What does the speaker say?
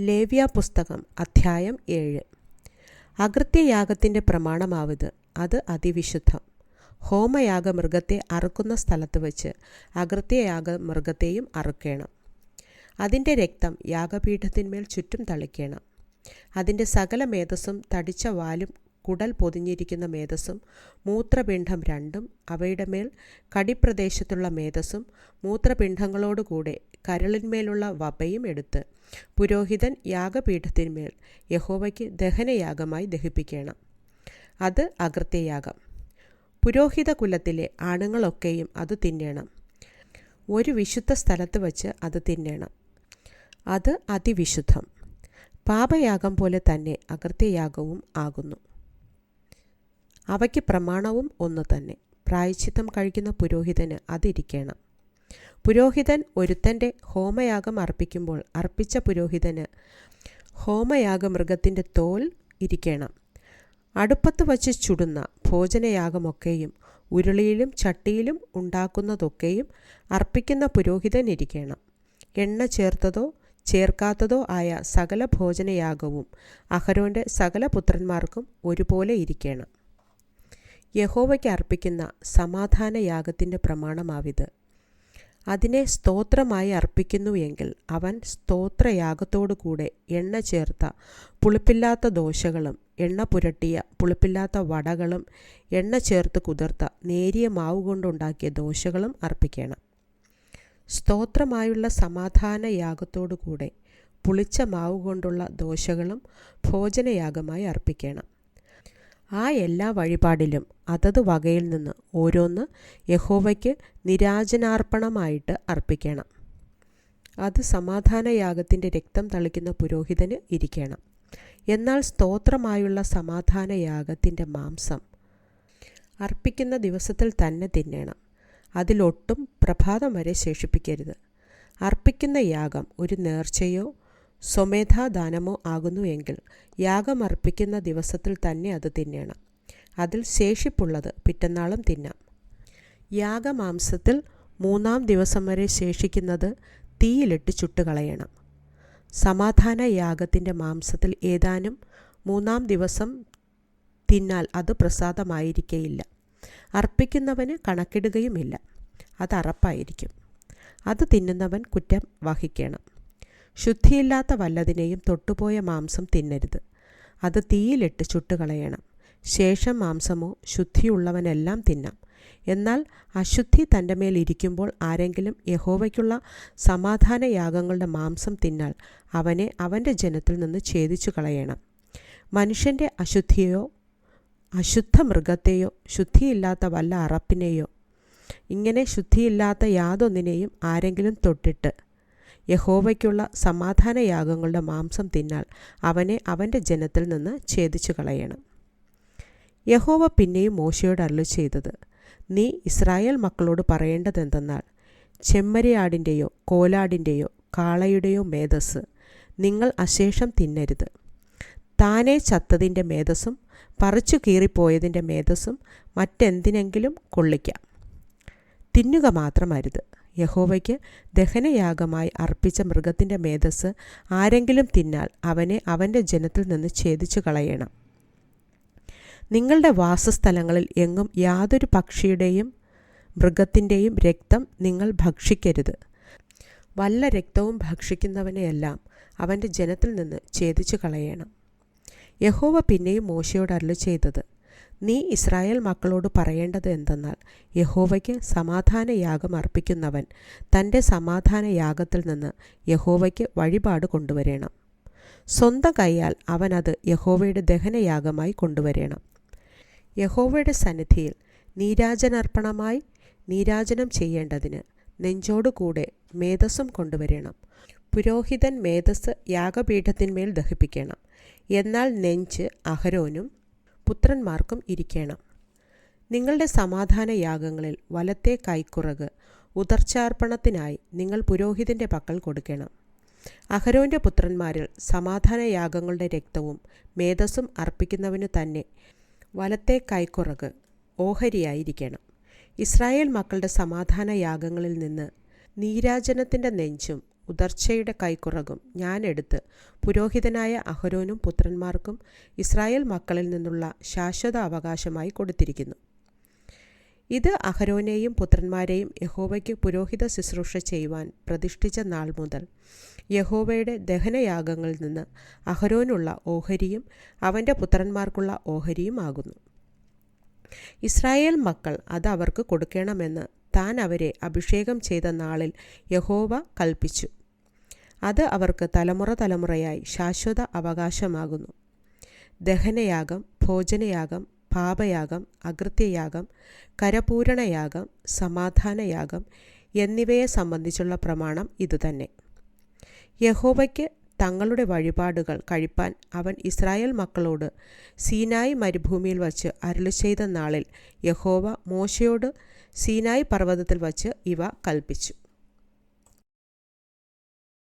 ലേവ്യ പുസ്തകം അധ്യായം ഏഴ്. അകൃത്യയാഗത്തിന്റെ പ്രമാണമാവിത്. അത് അതിവിശുദ്ധം. ഹോമയാഗ മൃഗത്തെ അറുക്കുന്ന സ്ഥലത്ത് വച്ച് അകൃത്യയാഗ മൃഗത്തെയും അറുക്കേണം. അതിന്റെ രക്തം യാഗപീഠത്തിന്മേൽ ചുറ്റും തളിക്കണം. അതിന്റെ സകല മേധസ്സും തടിച്ച വാലും കുടൽ പൊതിഞ്ഞിരിക്കുന്ന മേധസ്സും മൂത്രപിണ്ഡം രണ്ടും അവയുടെ മേൽ കടിപ്രദേശത്തുള്ള മേധസ്സും മൂത്രപിണ്ഡങ്ങളോടുകൂടെ കരളിന്മേലുള്ള വപയും എടുത്ത് പുരോഹിതൻ യാഗപീഠത്തിന്മേൽ യഹോവയ്ക്ക് ദഹനയാഗമായി ദഹിപ്പിക്കണം. അത് അകൃത്യയാഗം. പുരോഹിത കുലത്തിലെ ആണുങ്ങളൊക്കെയും അത് തിന്നണം. ഒരു വിശുദ്ധ സ്ഥലത്ത് വച്ച് അത് തിന്നണം. അത് അതിവിശുദ്ധം. പാപയാഗം പോലെ തന്നെ അകൃത്യയാഗവും ആകുന്നു. അവയ്ക്ക് പ്രമാണവും ഒന്ന് തന്നെ. പ്രായച്ചിത്തം കഴിക്കുന്ന പുരോഹിതന് അതിരിക്കണം. പുരോഹിതൻ ഒരുത്തന്റെ ഹോമയാഗം അർപ്പിക്കുമ്പോൾ അർപ്പിച്ച പുരോഹിതന് ഹോമയാഗ മൃഗത്തിന്റെ തോൽ ഇരിക്കണം. അടുപ്പത്ത് വച്ച് ചുടുന്ന ഭോജനയാഗമൊക്കെയും ഉരുളിയിലും ചട്ടിയിലും ഉണ്ടാക്കുന്നതൊക്കെയും അർപ്പിക്കുന്ന പുരോഹിതൻ ഇരിക്കണം. എണ്ണ ചേർത്തതോ ചേർക്കാത്തതോ ആയ സകല ഭോജനയാഗവും അഹരോന്റെ സകല പുത്രന്മാർക്കും ഒരുപോലെ ഇരിക്കണം. യഹോവയ്ക്ക് അർപ്പിക്കുന്ന സമാധാന യാഗത്തിന്റെ പ്രമാണമാവിത്. അതിനെ സ്തോത്രമായി അർപ്പിക്കുന്നു എങ്കിൽ അവൻ സ്തോത്രയാഗത്തോടു കൂടെ എണ്ണ ചേർത്ത പുളിപ്പില്ലാത്ത ദോശകളും എണ്ണ പുരട്ടിയ പുളിപ്പില്ലാത്ത വടകളും എണ്ണ ചേർത്ത് കുതിർത്ത നേരിയ മാവ് കൊണ്ടുണ്ടാക്കിയ ദോശകളും അർപ്പിക്കണം. സ്തോത്രമായുള്ള സമാധാന യാഗത്തോടു കൂടെ പുളിച്ച മാവ് കൊണ്ടുള്ള ദോശകളും ഭോജനയാഗമായി അർപ്പിക്കണം. ആ എല്ലാ വഴിപാടിലും അതത് വകയിൽ നിന്ന് ഓരോന്ന് യഹോവയ്ക്ക് നിരാജനാർപ്പണമായിട്ട് അർപ്പിക്കണം. അത് സമാധാനയാഗത്തിന്റെ രക്തം തളിക്കുന്ന പുരോഹിതന് ഇരിക്കണം. എന്നാൽ സ്തോത്രമായുള്ള സമാധാനയാഗത്തിന്റെ മാംസം അർപ്പിക്കുന്ന ദിവസത്തിൽ തന്നെ തിന്നണം. അതിലൊട്ടും പ്രഭാതം വരെ ശേഷിപ്പിക്കരുത്. അർപ്പിക്കുന്ന യാഗം ഒരു നേർച്ചയോ സ്വമേധാദാനമോ ആകുന്നു എങ്കിൽ യാഗമർപ്പിക്കുന്ന ദിവസത്തിൽ തന്നെ അത് തിന്നണം. അതിൽ ശേഷിപ്പുള്ളത് പിറ്റന്നാളും തിന്നാം. യാഗമാംസത്തിൽ മൂന്നാം ദിവസം വരെ ശേഷിക്കുന്നത് തീയിലിട്ട് ചുട്ടുകളയണം. സമാധാന യാഗത്തിന്റെ മാംസത്തിൽ ഏതാനും മൂന്നാം ദിവസം തിന്നാൽ അത് പ്രസാദമായിരിക്കേയില്ല. അർപ്പിക്കുന്നവന് കണക്കിടുകയുമില്ല. അത് അറപ്പായിരിക്കും. അത് തിന്നുന്നവൻ കുറ്റം വഹിക്കണം. ശുദ്ധിയില്ലാത്ത വല്ലതിനെയും തൊട്ടുപോയ മാംസം തിന്നരുത്. അത് തീയിലിട്ട് ചുട്ടുകളയണം. ശേഷം മാംസമോ ശുദ്ധിയുള്ളവനെല്ലാം തിന്നാം. എന്നാൽ അശുദ്ധി തന്റെ മേലിരിക്കുമ്പോൾ ആരെങ്കിലും യഹോവയ്ക്കുള്ള സമാധാന യാഗങ്ങളുടെ മാംസം തിന്നാൽ അവനെ അവന്റെ ജനത്തിൽ നിന്ന് ഛേദിച്ചു കളയണം. മനുഷ്യന്റെ അശുദ്ധിയോ അശുദ്ധ മൃഗത്തെയോ ശുദ്ധിയില്ലാത്ത വല്ല അറപ്പിനെയോ ഇങ്ങനെ ശുദ്ധിയില്ലാത്ത യാതൊന്നിനെയും ആരെങ്കിലും തൊട്ടിട്ട് യഹോവയ്ക്കുള്ള സമാധാനയാഗങ്ങളുടെ മാംസം തിന്നാൽ അവനെ അവന്റെ ജനത്തിൽ നിന്ന് ഛേദിച്ചു കളയണം. യഹോവ പിന്നെയും മോശയോട് അല്ലു ചെയ്തത് നീ ഇസ്രായേൽ മക്കളോട് പറയേണ്ടതെന്തെന്നാൽ ചെമ്മരിയാടിന്റെയോ കോലാടിന്റെയോ കാളയുടെയോ മേധസ് നിങ്ങൾ അശേഷം തിന്നരുത്. താനെ ചത്തതിന്റെ മേധസ്സും പറിച്ചു കീറിപ്പോയതിന്റെ മേധസ്സും മറ്റെന്തിനെങ്കിലും കൊള്ളിക്കാം. തിന്നുക മാത്രമരുത് യഹോവയ്ക്ക് ദഹനയാഗമായി അർപ്പിച്ച മൃഗത്തിന്റെ മേധസ് ആരെങ്കിലും തിന്നാൽ അവനെ അവന്റെ ജനത്തിൽ നിന്ന് ഛേദിച്ചു കളയണം നിങ്ങളുടെ വാസസ്ഥലങ്ങളിൽ എങ്ങും യാതൊരു പക്ഷിയുടെയും മൃഗത്തിന്റെയും രക്തം നിങ്ങൾ ഭക്ഷിക്കരുത്. വല്ല രക്തവും ഭക്ഷിക്കുന്നവനെയെല്ലാം അവന്റെ ജനത്തിൽ നിന്ന് ഛേദിച്ചു കളയണം യഹോവ പിന്നെയും മോശയോട് അരുളി ചെയ്തത് നീ ഇസ്രായേൽ മക്കളോട് പറയേണ്ടത് എന്തെന്നാൽ യഹോവയ്ക്ക് സമാധാന യാഗം അർപ്പിക്കുന്നവൻ തന്റെ സമാധാന യാഗത്തിൽ നിന്ന് യഹോവയ്ക്ക് വഴിപാട് കൊണ്ടുവരണം. സ്വന്തം കൈയാൽ അവനത് യഹോവയുടെ ദഹനയാഗമായി കൊണ്ടുവരണം. യഹോവയുടെ സന്നിധിയിൽ നീരാജനർപ്പണമായി നീരാജനം ചെയ്യേണ്ടതിന് നെഞ്ചോടുകൂടെ മേധസ്സും കൊണ്ടുവരണം. പുരോഹിതൻ മേധസ് യാഗപീഠത്തിന്മേൽ ദഹിപ്പിക്കണം. എന്നാൽ നെഞ്ച് അഹരോനും പുത്രന്മാർക്കും ഇരിക്കണം. നിങ്ങളുടെ സമാധാന യാഗങ്ങളിൽ വലത്തെ കൈക്കുറക് ഉദർച്ചാർപ്പണത്തിനായി നിങ്ങൾ പുരോഹിതന്റെ പക്കൽ കൊടുക്കണം. അഹരോന്റെ പുത്രന്മാരിൽ സമാധാന യാഗങ്ങളുടെ രക്തവും മേധസ്സും അർപ്പിക്കുന്നവനു തന്നെ വലത്തെ കൈക്കുറക് ഓഹരിയായിരിക്കണം. ഇസ്രായേൽ മക്കളുടെ സമാധാന യാഗങ്ങളിൽ നിന്ന് നീരാജനത്തിന്റെ നെഞ്ചും ഉദർച്ചയുടെ കൈക്കുറകും. ഞാനെടുത്ത് പുരോഹിതനായ അഹരോനും പുത്രന്മാർക്കും ഇസ്രായേൽ മക്കളിൽ നിന്നുള്ള ശാശ്വത അവകാശമായി കൊടുത്തിരിക്കുന്നു. ഇത് അഹരോനെയും പുത്രന്മാരെയും യഹോവയ്ക്ക് പുരോഹിത ശുശ്രൂഷ ചെയ്യുവാൻ പ്രതിഷ്ഠിച്ച നാൾ മുതൽ യഹോവയുടെ ദഹനയാഗങ്ങളിൽ നിന്ന് അഹരോനുള്ള ഓഹരിയും അവന്റെ പുത്രന്മാർക്കുള്ള ഓഹരിയും ആകുന്നു. ഇസ്രായേൽ മക്കൾ അത് അവർക്ക് കൊടുക്കണമെന്ന് താൻ അവരെ അഭിഷേകം ചെയ്ത നാളിൽ യഹോവ കൽപ്പിച്ചു. അത് അവർക്ക് തലമുറ തലമുറയായി ശാശ്വത അവകാശമാകുന്നു. ദഹനയാഗം ഭോജനയാഗം പാപയാഗം അകൃത്യയാഗം കരപൂരണയാഗം സമാധാനയാഗം എന്നിവയെ സംബന്ധിച്ചുള്ള പ്രമാണം ഇതുതന്നെ. യഹോവയ്ക്ക് തങ്ങളുടെ വഴിപാടുകൾ കഴിപ്പാൻ അവൻ ഇസ്രായേൽ മക്കളോട് സീനായി മരുഭൂമിയിൽ വച്ച് അരുളി ചെയ്ത നാളിൽ യഹോവ മോശയോട് സീനായി പർവതത്തിൽ വച്ച് ഇവ കൽപ്പിച്ചു.